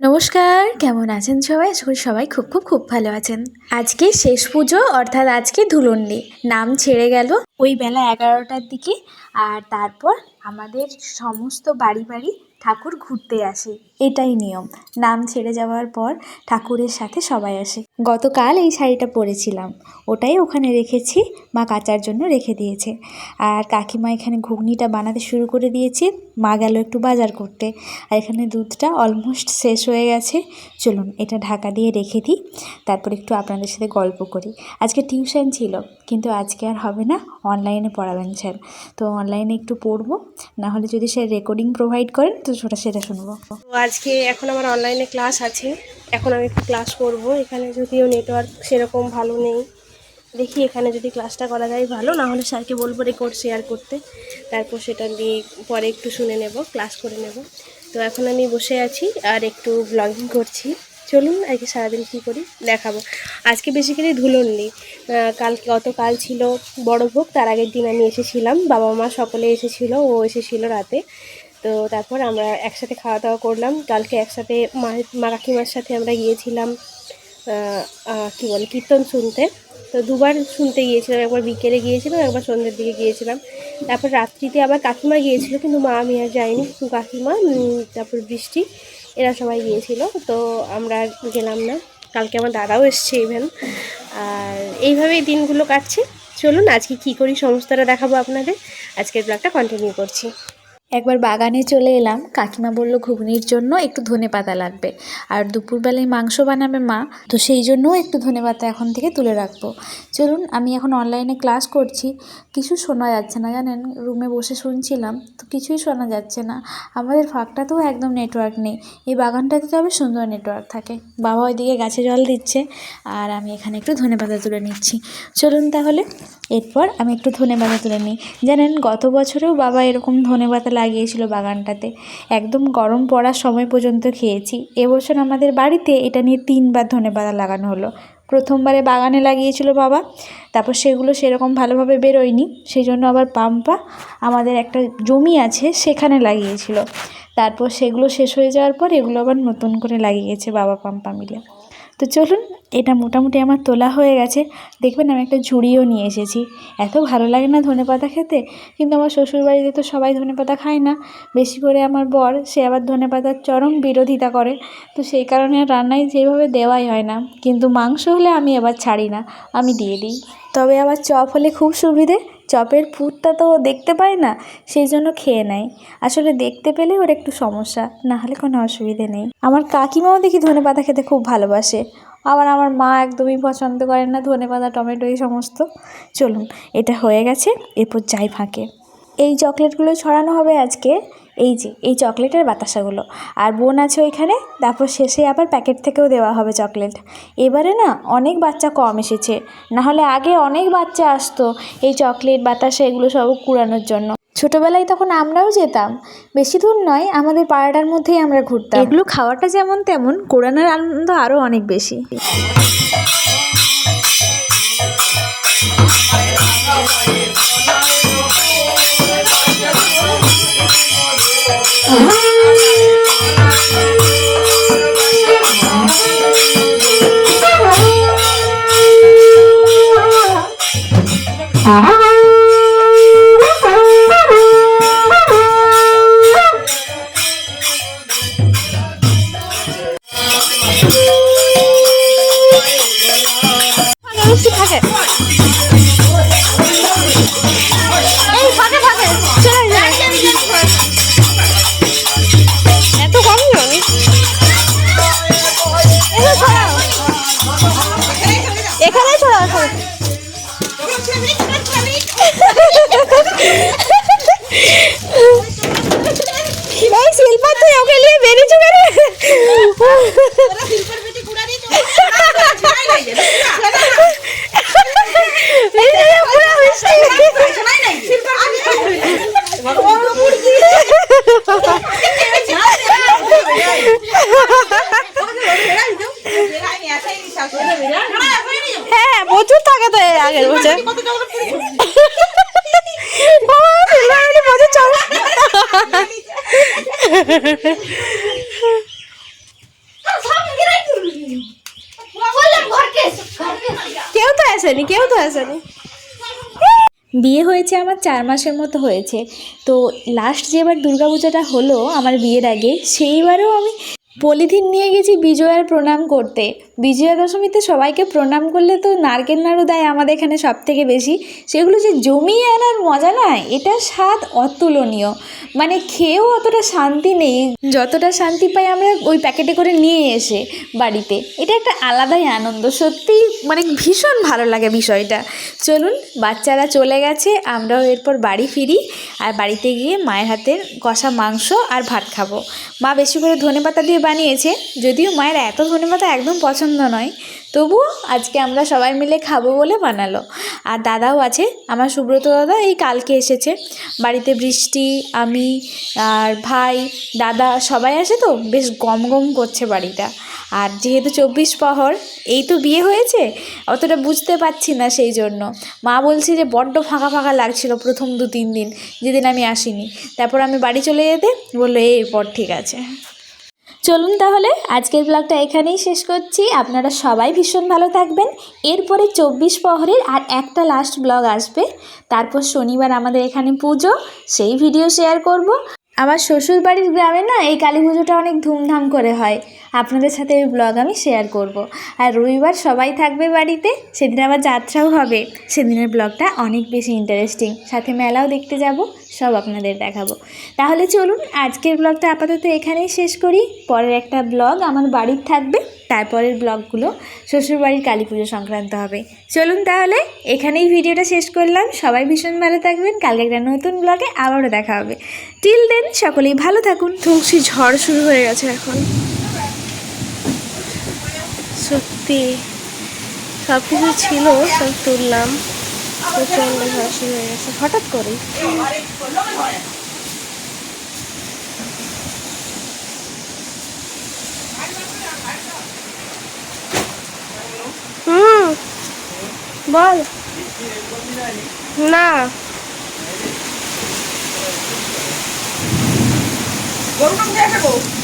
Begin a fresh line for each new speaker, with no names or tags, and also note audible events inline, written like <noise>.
নমস্কার, কেমন আছেন সবাই? আশা করি সবাই খুব খুব খুব ভালো আছেন। আজকে শেষ পুজো, অর্থাৎ আজকে ধুলন্ডি। নাম ছেড়ে গেল ওই বেলা এগারোটার দিকে, আর তারপর আমাদের সমস্ত বাড়ি বাড়ি ঠাকুর ঘুরতে আসে। এটাই নিয়ম। নাম ছেড়ে যাওয়ার পর ঠাকুরের সাথে সবাই আসে। গতকাল এই শাড়িটা পরেছিলাম। ওটাই ওখানে রেখেছি, মা কাচার জন্য রেখে দিয়েছে। আর কাকিমা এখানে ঘুগনিটা বানাতে শুরু করে দিয়েছে, মা গেল একটু বাজার করতে। আর এখানে দুধটা অলমোস্ট শেষ হয়ে গেছে। চলুন, এটা ঢাকা দিয়ে রেখে দিই, তারপর একটু আপনাদের সাথে গল্প করি। আজকে টিউশন ছিল, কিন্তু আজকে আর হবে না অনলাইনে পড়াবেন স্যার। তো অনলাইনে একটু পড়ব, না হলে যদি স্যার রেকর্ডিং প্রোভাইড করেন, তো সেটা সেটা শুনব।
তো আজকে এখন আমার অনলাইনে ক্লাস আছে। এখন আমি একটু ক্লাস করব। এখানে যদিও নেটওয়ার্ক সেরকম ভালো নেই। দেখি এখানে যদি ক্লাসটা করা যায় ভালো, না হলে স্যারকে বলব রেকর্ড শেয়ার করতে। তারপর সেটা দিয়ে পরে একটু শুনে নেব ক্লাস করে নেব। তো এখন আমি বসে আছি আর একটু ব্লগিং করছি। চলুন আজকে সারাদিন কী করি, দেখাবো। আজকে বেসিক্যালি ধুলন্ডি কাল গতকাল ছিল বড় ভোগ, তার আগের দিন আমি এসেছিলাম। বাবা মা সকলে এসেছিল, ও এসেছিল রাতে। তো তারপর আমরা একসাথে খাওয়া দাওয়া করলাম। কালকে একসাথে মা মা কাকিমার সাথে আমরা গিয়েছিলাম কী বলে, কীর্তন শুনতে। তো দুবার শুনতে গিয়েছিলাম, একবার বিকেলে গিয়েছিলাম, একবার সন্ধ্যের দিকে গিয়েছিলাম। তারপর রাত্রিতে আবার কাকিমা গিয়েছিল, কিন্তু মা, আমি আর যাইনি। কাকিমা তারপর বৃষ্টি, এরা সবাই গিয়েছিল, তো আমরা গেলাম না। কালকে আমার দাদাও এসছে ইভেন আর এইভাবেই দিনগুলো কাটছে। চলুন আজকে কী করি, সমস্তটা দেখাবো আপনাদের। আজকের ব্লগটা কন্টিনিউ করছি।
একবার বাগানে চলে এলাম। কাকিমা বলল, ঘুগনির জন্য একটু ধনে পাতা লাগবে। আর দুপুরবেলায় মাংস বানাবে মা, তো সেই জন্যও একটু ধনে পাতা এখন থেকে তুলে রাখব। চলুন, আমি এখন অনলাইনে ক্লাস করছি। কিছু শোনা যাচ্ছে না, জানেন? রুমে বসে শুনছিলাম, তো কিছুই শোনা যাচ্ছে না। আমাদের ফাঁকটাতেও একদম নেটওয়ার্ক নেই। এই বাগানটাতে তবে সুন্দর নেটওয়ার্ক থাকে। বাবা ওইদিকে গাছে জল দিচ্ছে, আর আমি এখানে একটু ধনে পাতা তুলে নিচ্ছি। চলুন তাহলে। এরপর আমি একটু ধনে পাতা তুলে নিই। জানেন, গত বছরেও বাবা এরকম ধনে পাতা লাগিয়েছিল বাগানটাতে। একদম গরম পড়ার সময় পর্যন্ত খেয়েছি। এবছর আমাদের বাড়িতে এটা নিয়ে তিনবার ধনে পাতা লাগানো হলো। প্রথমবারে বাগানে লাগিয়েছিল বাবা, তারপর সেগুলো সেরকম ভালোভাবে বেরোয়নি। সেই জন্য আবার পাম্পা আমাদের একটা জমি আছে, সেখানে লাগিয়েছিল। তারপর সেগুলো শেষ হয়ে যাওয়ার পর এগুলো আবার নতুন করে লাগিয়েছে বাবা পাম্পা মিলে। তো চলুন, এটা মোটামুটি আমার তোলা হয়ে গেছে। দেখবেন আমি একটা ঝুড়িও নিয়ে এসেছি। এত ভালো লাগে না ধনে পাতা খেতে, কিন্তু আমার শ্বশুরবাড়িতে তো সবাই ধনে পাতা খায় না। বেশি করে আমার বর, সে আবার ধনে পাতার চরম বিরোধিতা করে। তো সেই কারণে রান্নায় যেভাবে দেওয়াই হয় না। কিন্তু মাংস হলে আমি আবার ছাড়ি না, আমি দিয়ে দিই। তবে আবার চপ হলে খুব সুবিধে চপের ফুটটা তো দেখতে পায় না, সেই জন্য খেয়ে নেয়। আসলে দেখতে পেলে ওর একটু সমস্যা, না হলে কোনো অসুবিধে নেই। আমার কাকিমাও দেখি ধনে পাতা খেতে খুব ভালোবাসে। আবার আমার মা একদমই পছন্দ করেন না ধনে পাতা, টমেটো, এই সমস্ত। চলুন, এটা হয়ে গেছে, এরপর যাই ফাঁকে। এই চকলেটগুলো ছড়ানো হবে আজকে। এই যে, এই চকলেটের বাতাসাগুলো। আর বোন আছে ওইখানে, তারপর শেষে আবার প্যাকেট থেকেও দেওয়া হবে চকলেট। এবারে না, অনেক বাচ্চা কম এসেছে। নাহলে আগে অনেক বাচ্চা আসতো এই চকলেট, বাতাসা, এগুলো সব কুড়ানোর জন্য। ছোটোবেলায় তখন আমরাও যেতাম। বেশি দূর নয়, আমাদের পাড়াটার মধ্যেই আমরা ঘুরতাম। এগুলো খাওয়াটা যেমন তেমন কোরআনের আনন্দ আরও অনেক বেশি।
Uh-huh. এই শিল্পা তুই ওকে নিয়ে বেরিয়েছো কেন? এই <laughs> কেউ তো আসেনি, কেউ তো আসেনি।
বিয়ে হয়েছে আমার চার মাসের মতো হয়েছে। তো লাস্ট যেবার দুর্গাপূজাটা হলো আমার বিয়ের আগে, সেইবারও আমি পলিথিন নিয়ে গেছি বিজয়ার প্রণাম করতে। বিজয়া দশমীতে সবাইকে প্রণাম করলে তো নারকেল নাড়ু দেয় আমাদের এখানে সব থেকে বেশি। সেগুলো যে জমিয়ে আনার মজা না, এটা স্বাদ অতুলনীয়। মানে খেয়েও অতটা শান্তি নেই। যতটা শান্তি পাই আমরা ওই প্যাকেটে করে নিয়ে এসে বাড়িতে। এটা একটা আলাদাই আনন্দ। সত্যি মানে ভীষণ ভালো লাগে বিষয়টা। চলুন, বাচ্চারা চলে গেছে, আমরাও এরপর বাড়ি ফিরি আর বাড়িতে গিয়ে মায়ের হাতের কষা মাংস আর ভাত খাব। মা বেশি করে ধনেপাতা দিয়ে বানিয়েছে, যদিও মায়ের এত ধনেপাতা একদম পছন্দ নয়। তবুও আজকে আমরা সবাই মিলে খাব বলে বানালো। আর দাদাও আছে, আমার সুব্রত দাদা এই কালকে এসেছে। বাড়িতে বৃষ্টি, আমি আর ভাই, দাদা সবাই আসে তো, বেশ গম গম করছে বাড়িটা। আর যেহেতু চব্বিশ প্রহর এই তো বিয়ে হয়েছে, অতটা বুঝতে পারছি না সেই জন্য। মা বলছে যে বড্ড ফাঁকা ফাঁকা লাগছিল প্রথম দু তিন দিন, যেদিন আমি আসিনি। তারপর আমি বাড়ি চলে যেতে, বলল এরপর ঠিক আছে। চলুন তাহলে, আজকের ব্লগটা এখানেই শেষ করছি। আপনারা সবাই ভীষণ ভালো থাকবেন। এরপরে চব্বিশ প্রহরের আর একটা লাস্ট ব্লগ আসবে। তারপর শনিবার আমাদের এখানে পুজো, সেই ভিডিও শেয়ার করব। আমার শ্বশুর বাড়ির গ্রামে না এই কালী পুজোটা অনেক ধুমধাম করে হয়। আপনাদের সাথে এই ব্লগ আমি শেয়ার করব। আর রবিবার সবাই থাকবে বাড়িতে, সেদিন আবার যাত্রাও হবে। সেদিনের ব্লগটা অনেক বেশি ইন্টারেস্টিং সাথে মেলাও দেখতে যাব, সব আপনাদের দেখাবো। তাহলে চলুন, আজকের ব্লগটা আপাতত এখানেই শেষ করি। পরের একটা ব্লগ আমার বাড়ির থাকবে। তারপরের ব্লগগুলো শ্বশুরবাড়ির কালী পুজো সংক্রান্ত হবে। চলুন তাহলে, এখানেই ভিডিওটা শেষ করলাম। সবাই ভীষণ ভালো থাকবেন। কালকে একটা নতুন ব্লগে আবারও দেখা হবে। টিল দেন সকলেই ভালো থাকুন।
তুলসী ঝড় শুরু হয়ে গেছে এখন। সত্যি সব কিছু ছিল, সব তুললাম। প্রচণ্ড ঝড় শুরু হয়ে গেছে। হঠাৎ করে বল। না।
গরু